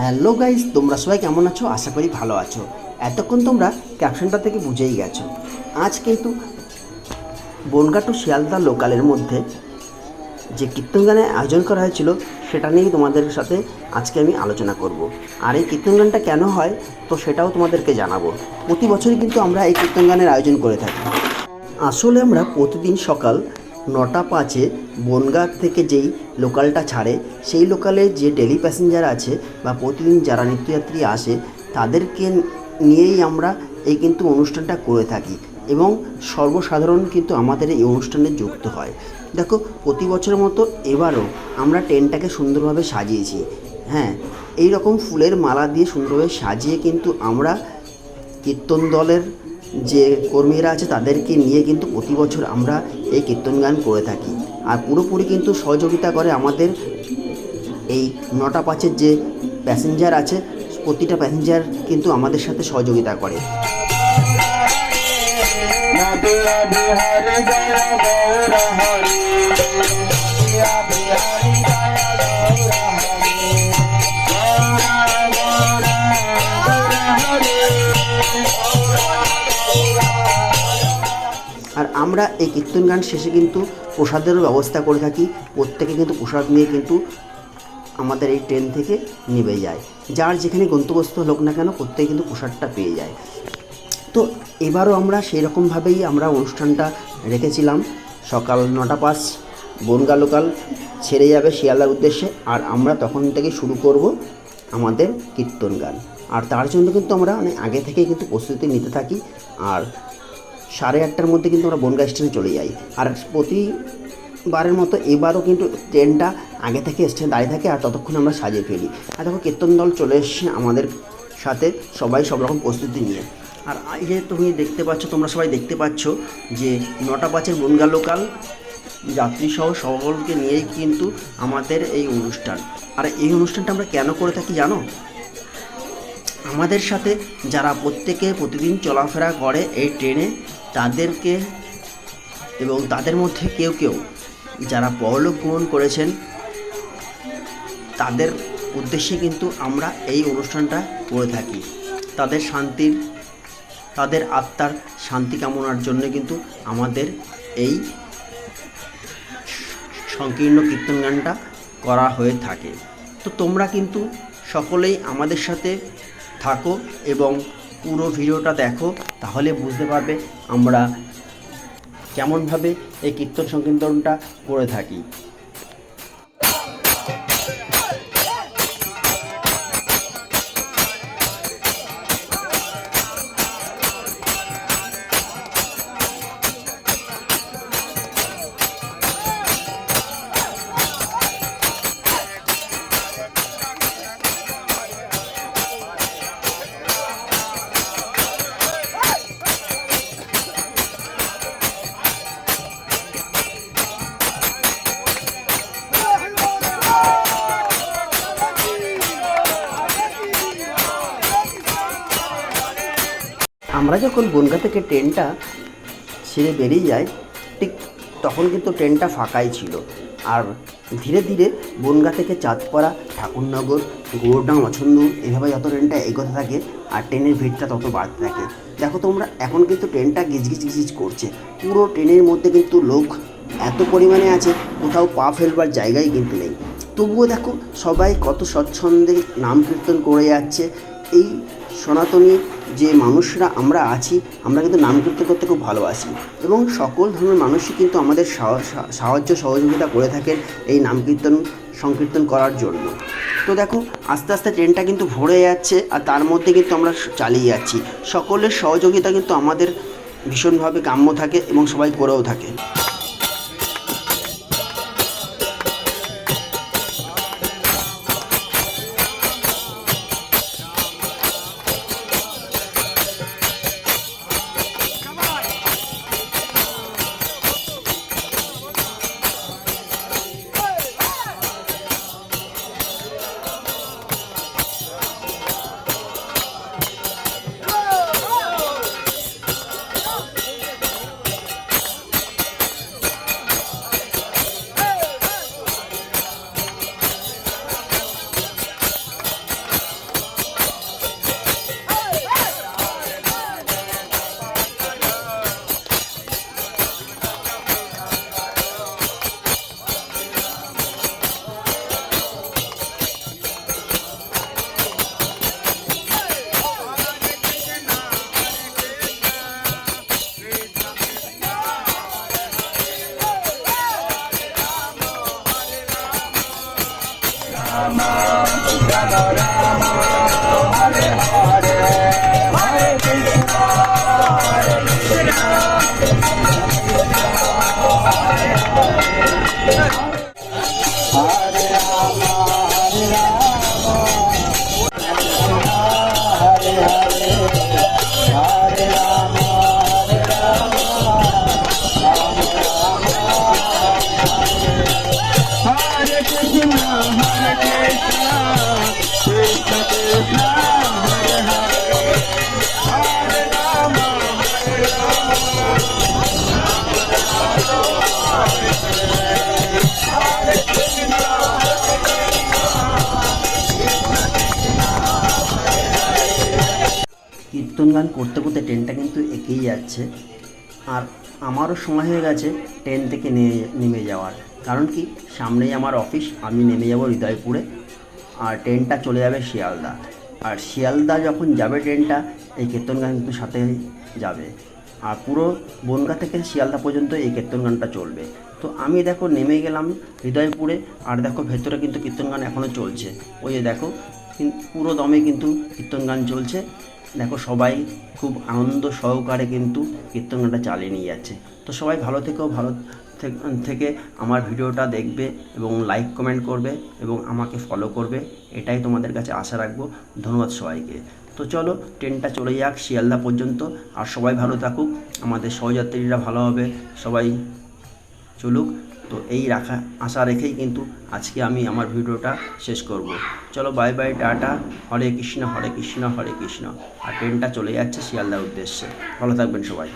Hello guys, তোমরা সবাই কেমন আছো? আশা করি ভালো আছো। এতক্ষণ তোমরা ক্যাপশনটা থেকে বুঝেই গেছো। আজ কিন্তু বনগা টু শিয়ালদা লোকালের মধ্যে যে কীর্তন গানের আয়োজন করা হয়েছিল, সেটা নিয়েই তোমাদের সাথে আজকে আমি আলোচনা করব। আর এই কীর্তন গানটা কেন হয়, তো সেটাও তোমাদেরকে জানাব। প্রতি বছরই কিন্তু আমরা এই কীর্তন গানের আয়োজন করে থাকি। আসলে আমরা প্রতিদিন সকাল নটা পাঁচে বনগাঁ থেকে যেই লোকালটা ছাড়ে, সেই লোকালে যে ডেলি প্যাসেঞ্জার আছে বা প্রতিদিন যারা নিত্যযাত্রী আসে, তাদেরকে নিয়েই আমরা এই কিন্তু অনুষ্ঠানটা করে থাকি। এবং সর্বসাধারণ কিন্তু আমাদের এই অনুষ্ঠানে যুক্ত হয়। দেখো, প্রতি বছরের মতো এবারও আমরা ট্রেনটাকে সুন্দরভাবে সাজিয়েছি। হ্যাঁ এই রকম ফুলের মালা দিয়ে সুন্দরভাবে সাজিয়ে কিন্তু আমরা কীর্তন দলের যে কর্মীরা আছে, তাদেরকে নিয়ে কিন্তু প্রতি বছর আমরা এই কীর্তন গান করে থাকি। আর পুরোপুরি কিন্তু সহযোগিতা করে আমাদের এই নটা পাঁচের যে প্যাসেঞ্জার আছে, প্রতিটা প্যাসেঞ্জার কিন্তু আমাদের সাথে সহযোগিতা করে। আর আমরা এই কীর্তন গান শেষে কিন্তু প্রসাদেরও ব্যবস্থা করে থাকি। প্রত্যেকে কিন্তু প্রসাদ নিয়ে কিন্তু আমাদের এই ট্রেন থেকে নেমে যায়। যার যেখানে গন্তব্যস্থ হোক না কেন, প্রত্যেকে কিন্তু প্রসাদটা পেয়ে যায়। তো এবারও আমরা সেই রকমভাবেই আমরা অনুষ্ঠানটা রেখেছিলাম। সকাল নটা পাঁচ, বনগা লোকাল ছেড়ে যাবে শিয়ালদার উদ্দেশ্যে আর আমরা তখন থেকে শুরু করব আমাদের কীর্তন গান। আর তার জন্য কিন্তু আমরা অনেক আগে থেকেই কিন্তু প্রস্তুতি নিতে থাকি আর সাড়ে আটটার মধ্যে কিন্তু আমরা বনগা স্টেশনে চলে যাই। আর প্রতিবারের মতো এবারও কিন্তু ট্রেনটা আগে থেকে স্টেশনে দাঁড়িয়ে থাকে আর ততক্ষণ আমরা সাজিয়ে ফেলি। আর দেখো কীর্তন দল চলে এসছে আমাদের সাথে, সবাই সব রকম প্রস্তুতি নিয়ে। আর এই যে তুমি দেখতে পাচ্ছ, তোমরা সবাই দেখতে পাচ্ছ যে নটা পাঁচের বনগা লোকাল যাত্রীসহ সকলকে নিয়েই কিন্তু আমাদের এই অনুষ্ঠান। আর এই অনুষ্ঠানটা আমরা কেন করে থাকি জানো? আমাদের সাথে যারা প্রত্যেকে প্রতিদিন চলাফেরা করে এই ট্রেনে, তাদেরকে এবং তাদের মধ্যে কেউ কেউ যারা পরলোক গ্রহণ করেছেন, তাদের উদ্দেশ্যে কিন্তু আমরা এই অনুষ্ঠানটা করে থাকি। তাদের শান্তির তাদের আত্মার শান্তি কামনার জন্য কিন্তু আমাদের এই সংকীর্ণ কীর্তন গানটা করা হয়ে থাকে। তো তোমরা কিন্তু সকলেই আমাদের সাথে থাকো এবং পুরো ভিডিওটা দেখো, তাহলে বুঝতে পারবে আমরা কেমনভাবে এই কীর্তন সংকীর্তনটা করে থাকি। আমরা যখন বনগা থেকে ট্রেনটা ছেড়ে বেরিয়ে যাই, ঠিক তখন কিন্তু ট্রেনটা ফাঁকাই ছিল। আর ধীরে ধীরে বনগা থেকে চাঁদপাড়া, ঠাকুরনগর গোরডাং অছন্দ এভাবে যত ট্রেনটা এগোতে থাকে, আর ট্রেনের ভিড়টা তত বাড়তে থাকে। দেখো তোমরা, এখন কিন্তু ট্রেনটা গিজগিজ গিজগিজ করছে। পুরো ট্রেনের মধ্যে কিন্তু লোক এত পরিমাণে আছে, কোথাও পা ফেলবার জায়গাই কিন্তু নেই। তবুও দেখো সবাই কত স্বচ্ছন্দে নাম কীর্তন করে যাচ্ছে এই সনাতনী যে মানুষরা আমরা আছি, আমরা কিন্তু নাম কীর্তন করতে খুব ভালোবাসি। এবং সকল ধর্মের মানুষই কিন্তু আমাদের সাহায্য, সহযোগিতা করে থাকেন এই নাম কীর্তন, সংকীর্তন করার জন্য। তো দেখো, আস্তে আস্তে ট্রেনটা কিন্তু ভরে যাচ্ছে আর তার মধ্যে কিন্তু আমরা চালিয়ে যাচ্ছি। সকলের সহযোগিতা কিন্তু আমাদের ভীষণভাবে কাম্য থাকে এবং সবাই করেও থাকে। Hare Krishna, কীর্তন গান করতে করতে ট্রেনটা কিন্তু এগিয়ে যাচ্ছে। আর আমারও সময় হয়ে গেছে ট্রেন থেকে নেমে যাওয়ার। কারণ কি? সামনেই আমার অফিস আমি নেমে যাব হৃদয়পুরে আর ট্রেনটা চলে যাবে শিয়ালদা। আর শিয়ালদা যখন যাবে ট্রেনটা এই কীর্তন গান কিন্তু সাথে যাবে। আর পুরো বনগা থেকে শিয়ালদা পর্যন্ত এই কীর্তন গানটা চলবে। তো আমি দেখো নেমে গেলাম হৃদয়পুরে আর দেখো ভেতরে কিন্তু কীর্তন গান এখনও চলছে। ওই যে দেখো পুরো দমে কিন্তু কীর্তন গান চলছে। দেখো সবাই খুব আনন্দ সহকারে কিন্তু কীর্তন গানটা চালিয়ে নিয়ে যাচ্ছে। তো সবাই ভালো থেকেও ভালো থেকে আমার ভিডিওটা দেখবে এবং লাইক কমেন্ট করবে এবং আমাকে ফলো করবে। এটাই তোমাদের কাছে আশা রাখব। ধন্যবাদ সবাইকে। তো চলো ট্রেনটা চলে যাক, শিয়ালদা পর্যন্ত। আর সবাই ভালো থাকুক। আমাদের সহযাত্রীরা ভালো হবে। সবাই চলুক। তো এই রাখা, আশা রেখেই কিন্তু আজকে আমি আমার ভিডিওটা শেষ করব। চলো বাই বাই টাটা। হরে কৃষ্ণ হরে কৃষ্ণ হরে কৃষ্ণ। আর ট্রেনটা চলে যাচ্ছে শিয়ালদার উদ্দেশ্যে। ভালো থাকবেন সবাই।